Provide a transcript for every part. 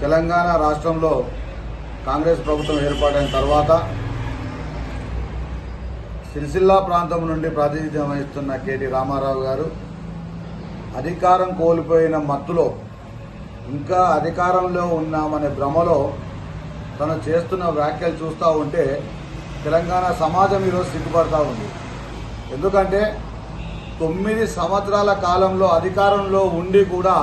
తెలంగాణ రాష్ట్రంలో కాంగ్రెస్ ప్రభుత్వం ఏర్పాటైన తర్వాత సిరిసిల్ల ప్రాంతం నుండి ప్రాతినిధ్యం వహిస్తున్న కేటీ రామారావు గారు అధికారం కోల్పోయిన మత్తులో ఇంకా అధికారంలో ఉన్నామనే భ్రమలో తను చేస్తున్న వ్యాఖ్యలు చూస్తూ ఉంటే తెలంగాణ సమాజం ఈరోజు సిగ్గుపడతా ఉంది. ఎందుకంటే తొమ్మిది సంవత్సరాల కాలంలో అధికారంలో ఉండి కూడా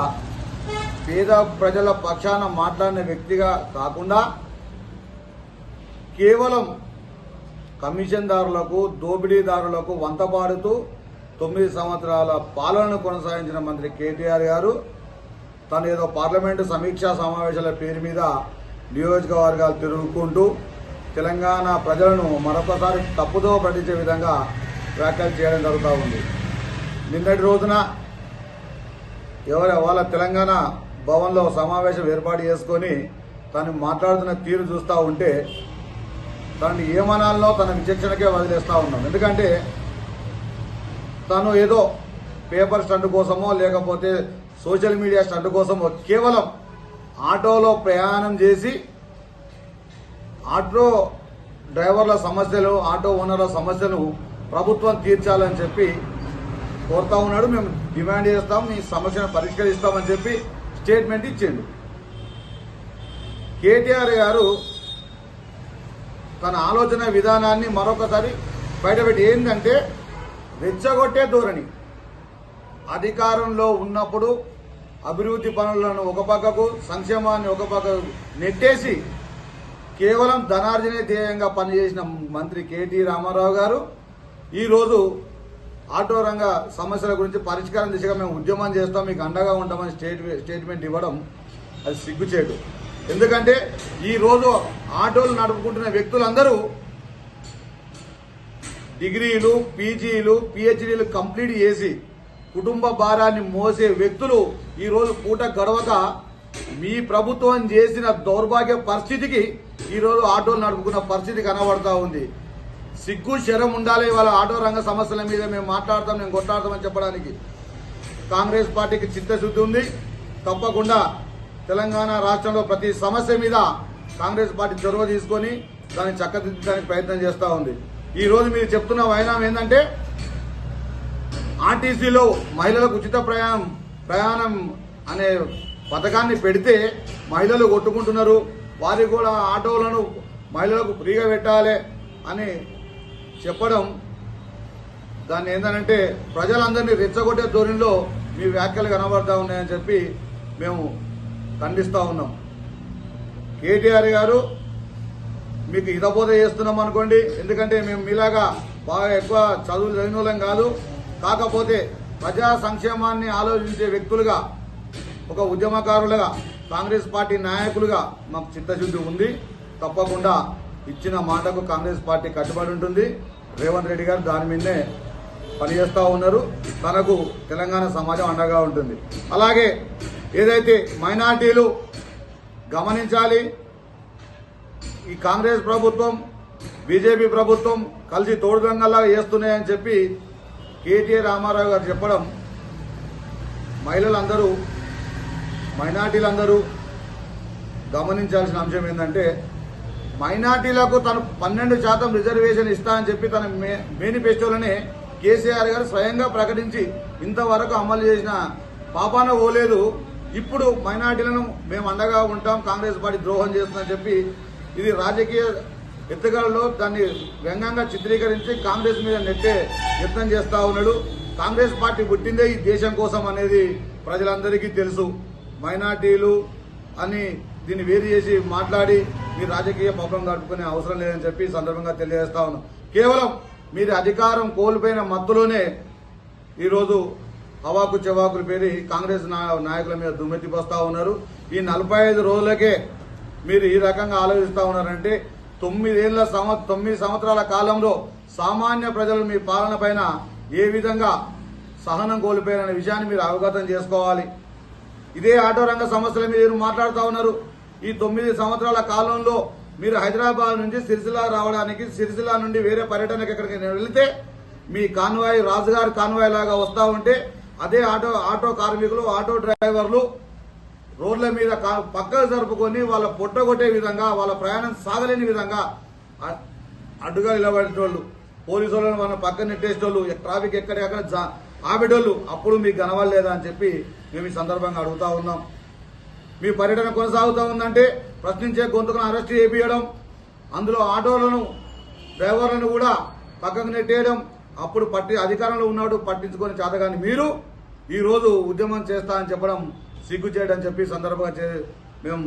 పేద ప్రజల పక్షాన మాట్లాడిన వ్యక్తిగా కాకుండా కేవలం కమిషన్దారులకు దోపిడీదారులకు వంతపాడుతూ తొమ్మిది సంవత్సరాల పాలనను కొనసాగించిన మంత్రి కేటీఆర్ గారు తను ఏదో పార్లమెంటు సమీక్షా సమావేశాల పేరు మీద నియోజకవర్గాలు తిరుగుకుంటూ తెలంగాణ ప్రజలను మరొకసారి తప్పుదో పట్టించే విధంగా వ్యాఖ్యలు చేయడం జరుగుతూ ఉంది. నిన్నటి రోజున ఎవరు వాళ్ళ తెలంగాణ భవన్లో సమావేశం ఏర్పాటు చేసుకొని తను మాట్లాడుతున్న తీరు చూస్తూ ఉంటే తనని ఏమనాలనో తన విచక్షణకే వదిలేస్తూ ఉన్నాం. ఎందుకంటే తను ఏదో పేపర్ స్టంట్ కోసమో లేకపోతే సోషల్ మీడియా స్టంట్ కోసమో కేవలం ఆటోలో ప్రయాణం చేసి ఆటో డ్రైవర్ల సమస్యలు ఆటో ఓనర్ల సమస్యలు ప్రభుత్వం తీర్చాలని చెప్పి కోరుతా ఉన్నాడు. మేము డిమాండ్ చేస్తాం మీ సమస్యను పరిష్కరిస్తామని చెప్పి స్టేట్మెంట్ ఇచ్చిండు. కేటీఆర్ గారు తన ఆలోచన విధానాన్ని మరొకసారి బయటపెట్టి ఏంటంటే రెచ్చగొట్టే ధోరణి. అధికారంలో ఉన్నప్పుడు అభివృద్ధి పనులను ఒక పక్కకు సంక్షేమాన్ని ఒక పక్కకు నెట్టేసి కేవలం ధనార్జనే ధ్యేయంగా పనిచేసిన మంత్రి కేటీ రామారావు గారు ఈరోజు ఆటో రంగ సమస్యల గురించి పరిష్కారం దిశగా మేము ఉద్యమం చేస్తాం మీకు అండగా ఉంటామని స్టేట్ స్టేట్మెంట్ ఇవ్వడం అది సిగ్గుచేటు. ఎందుకంటే ఈ రోజు ఆటోలు నడుపుకుంటున్న వ్యక్తులందరూ డిగ్రీలు పీజీలు పిహెచ్డీలు కంప్లీట్ చేసి కుటుంబ భారాన్ని మోసే వ్యక్తులు ఈరోజు పూట గడవక మీ ప్రభుత్వం చేసిన దౌర్భాగ్య పరిస్థితికి ఈ రోజు ఆటోలు నడుపుకున్న పరిస్థితి కనబడతా ఉంది. సిగ్గు శరం ఉండాలి వాళ్ళ ఆటో రంగ సమస్యల మీద మేము మాట్లాడతాం మేము కొట్లాడతామని చెప్పడానికి. కాంగ్రెస్ పార్టీకి చిత్తశుద్ధి ఉంది. తప్పకుండా తెలంగాణ రాష్ట్రంలో ప్రతి సమస్య మీద కాంగ్రెస్ పార్టీ చొరవ తీసుకొని దాన్ని చక్కదిద్దడానికి ప్రయత్నం చేస్తూ ఉంది. ఈ రోజు మీరు చెప్తున్న వైనాం ఏంటంటే ఆర్టీసీలో మహిళలకు ఉచిత ప్రయాణం ప్రయాణం అనే పథకాన్ని పెడితే మహిళలు కొట్టుకుంటున్నారు. వారికి కూడా ఆటోలను మహిళలకు ఫ్రీగా పెట్టాలి అని చెప్పడం దాన్ని ఏంటంటే ప్రజలందరినీ రెచ్చగొట్టే ధోరణిలో మీ వ్యాఖ్యలు కనబడతా ఉన్నాయని చెప్పి మేము ఖండిస్తూ ఉన్నాం. కేటీఆర్ గారు మీకు హితబోధ చేస్తున్నాం అనుకోండి. ఎందుకంటే మేము మీలాగా బాగా ఎక్కువ చదువులు చదివిన వాళ్ళం కాదు. కాకపోతే ప్రజా సంక్షేమాన్ని ఆలోచించే వ్యక్తులుగా ఒక ఉద్యమకారులుగా కాంగ్రెస్ పార్టీ నాయకులుగా మాకు చిత్తశుద్ధి ఉంది. తప్పకుండా ఇచ్చిన మాటకు కాంగ్రెస్ పార్టీ కట్టుబడి ఉంటుంది. రేవంత్ రెడ్డి గారు దాని మీదనే పనిచేస్తూ ఉన్నారు. తనకు తెలంగాణ సమాజం అండగా ఉంటుంది. అలాగే ఏదైతే మైనార్టీలు గమనించాలి ఈ కాంగ్రెస్ ప్రభుత్వం బీజేపీ ప్రభుత్వం కలిసి తోడుదంగల్లా చేస్తున్నాయని చెప్పి కేటీఆర్ రామారావు గారు చెప్పడం మహిళలందరూ మైనార్టీలందరూ గమనించాల్సిన అంశం ఏంటంటే మైనార్టీలకు తను పన్నెండు శాతం రిజర్వేషన్ ఇస్తా అని చెప్పి తన మే- మేనిఫెస్టోలోనే కేసీఆర్ గారు స్వయంగా ప్రకటించి ఇంతవరకు అమలు చేసిన పాపాన పోలేదు ఇప్పుడు మైనార్టీలను మేము అండగా ఉంటాం కాంగ్రెస్ పార్టీ ద్రోహం చేస్తుందని చెప్పి ఇది రాజకీయ ఎత్తుగడలో దాన్ని వ్యంగ్యంగా చిత్రీకరించి కాంగ్రెస్ మీద నెట్టే యత్నం చేస్తా ఉన్నాడు. కాంగ్రెస్ పార్టీ పుట్టిందే ఈ దేశం కోసం అనేది ప్రజలందరికీ తెలుసు. మైనార్టీలు అని దీన్ని వేరు చేసి మాట్లాడి మీ రాజకీయ పబ్బం దాటుకునే అవసరం లేదని చెప్పి సందర్భంగా తెలియజేస్తా ఉన్నాం. కేవలం మీరు అధికారం కోల్పోయిన మత్తులోనే ఈరోజు హవాకు చెవాకులు పేరి కాంగ్రెస్ నాయకుల మీద దుమ్మెత్తి పోస్తా ఉన్నారు. ఈ నలభై ఐదు రోజులకే మీరు ఈ రకంగా ఆలోచిస్తా ఉన్నారంటే తొమ్మిదేళ్ళ సంవత్సరం తొమ్మిది సంవత్సరాల కాలంలో సామాన్య ప్రజలు మీ పాలన పైన ఏ విధంగా సహనం కోల్పోయారనే విషయాన్ని మీరు అవగతం చేసుకోవాలి. ఇదే ఆటో రంగ సమస్యల మీద మీరు మాట్లాడుతూ ఉన్నారు. ఈ తొమ్మిది సంవత్సరాల కాలంలో మీరు హైదరాబాద్ నుంచి సిరిసిల్ల రావడానికి సిరిసిల్ల నుండి వేరే పర్యటనకి ఎక్కడికి వెళితే మీ కాన్వాయ్ రాజుగారి కాన్వాయ్ లాగా వస్తా ఉంటే అదే ఆటో ఆటో కార్మికులు ఆటో డ్రైవర్లు రోడ్ల మీద కా- పక్కకు జరుపుకొని వాళ్ళ పొట్టగొట్టే విధంగా వాళ్ళ ప్రయాణం సాగలేని విధంగా అడ్డుగా నిలబడేటోళ్ళు పోలీసు వాళ్ళని పక్కన నెట్టేసేటోళ్ళు ట్రాఫిక్ ఎక్కడెక్కడ జా- ఆపేటోళ్ళు అప్పుడు మీకు కనవలేదా అని చెప్పి మేము ఈ సందర్భంగా అడుగుతా ఉన్నాం. మీ పర్యటన కొనసాగుతూ ఉందంటే ప్రశ్నించే గొంతుకును అరెస్ట్ చేయించడం అందులో ఆటోలను డ్రైవర్లను కూడా పక్కకు నెట్టేయడం అప్పుడు పట్టి అధికారంలో ఉన్నాడు పట్టించుకొని చేతగాని మీరు ఈరోజు ఉద్యమం చేస్తా అని చెప్పడం సిగ్గు చేయడం చెప్పి సందర్భంగా చే- మేము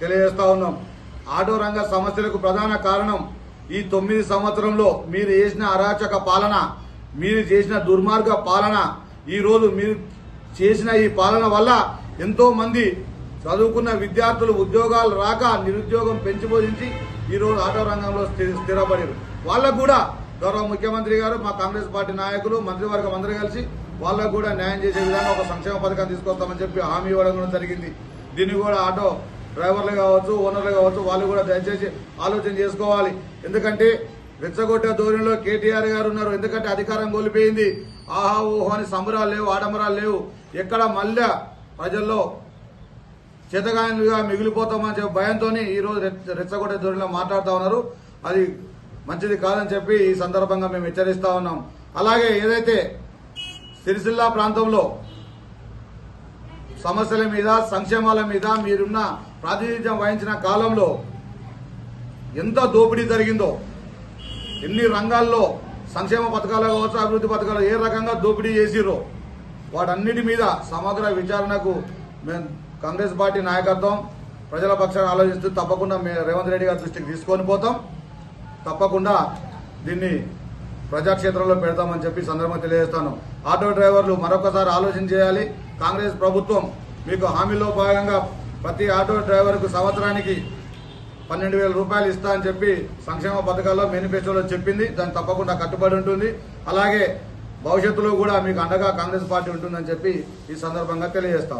తెలియజేస్తా ఉన్నాం. ఆటో రంగ సమస్యలకు ప్రధాన కారణం ఈ తొమ్మిది సంవత్సరంలో మీరు చేసిన అరాచక పాలన మీరు చేసిన దుర్మార్గ పాలన ఈరోజు మీరు చేసిన ఈ పాలన వల్ల ఎంతోమంది చదువుకున్న విద్యార్థులు ఉద్యోగాలు రాక నిరుద్యోగం పెంచిపోయించి ఈరోజు ఆటో రంగంలో స్థి- స్థిరపడారు. వాళ్ళకు కూడా గౌరవ ముఖ్యమంత్రి గారు మా కాంగ్రెస్ పార్టీ నాయకులు మంత్రివర్గం అందరూ కలిసి వాళ్ళకు కూడా న్యాయం చేసే విధంగా ఒక సంక్షేమ పథకం తీసుకొస్తామని చెప్పి హామీ ఇవ్వడం కూడా జరిగింది. దీన్ని కూడా ఆటో డ్రైవర్లు కావచ్చు ఓనర్లు కావచ్చు వాళ్ళు కూడా దయచేసి ఆలోచన చేసుకోవాలి. ఎందుకంటే రెచ్చగొట్టే ధోరణిలో కేటీఆర్ గారు ఉన్నారు. ఎందుకంటే అధికారం కోల్పోయింది. ఆహా ఓహో అని సంబరాలు లేవు ఆడంబరాలు లేవు. ఎక్కడ మళ్ళా ప్రజల్లో చేతగానిగా మిగిలిపోతామని చెప్పి భయంతో ఈ రోజు రెచ్చగొట్టే ధోరణిలో మాట్లాడుతూ ఉన్నారు. అది మంచిది కాదని చెప్పి ఈ సందర్భంగా మేము హెచ్చరిస్తా ఉన్నాం. అలాగే ఏదైతే సిరిసిల్ల ప్రాంతంలో సమస్యల మీద సంక్షేమాల మీద మీరున్న ప్రాతినిధ్యం వహించిన కాలంలో ఎంత దోపిడీ జరిగిందో ఎన్ని రంగాల్లో సంక్షేమ పథకాలు కావచ్చు అభివృద్ధి పథకాలు ఏ రకంగా దోపిడీ చేసిరో వాటన్నిటి మీద సమగ్ర విచారణకు మేము కాంగ్రెస్ పార్టీ నాయకత్వం ప్రజల పక్షాన్ని ఆలోచిస్తూ తప్పకుండా మేము రేవంత్ రెడ్డి గారి దృష్టికి తీసుకొని పోతాం. తప్పకుండా దీన్ని ప్రజాక్షేత్రంలో పెడతామని చెప్పి సందర్భంగా తెలియజేస్తాను. ఆటో డ్రైవర్లు మరొకసారి ఆలోచన చేయాలి. కాంగ్రెస్ ప్రభుత్వం మీకు హామీలో భాగంగా ప్రతి ఆటో డ్రైవర్కు సంవత్సరానికి పన్నెండు వేల రూపాయలు ఇస్తా అని చెప్పి సంక్షేమ పథకాల్లో మేనిఫెస్టోలో చెప్పింది. దాన్ని తప్పకుండా కట్టుబడి ఉంటుంది. అలాగే భవిష్యత్తులో కూడా మీకు అండగా కాంగ్రెస్ పార్టీ ఉంటుందని చెప్పి ఈ సందర్భంగా తెలియజేస్తా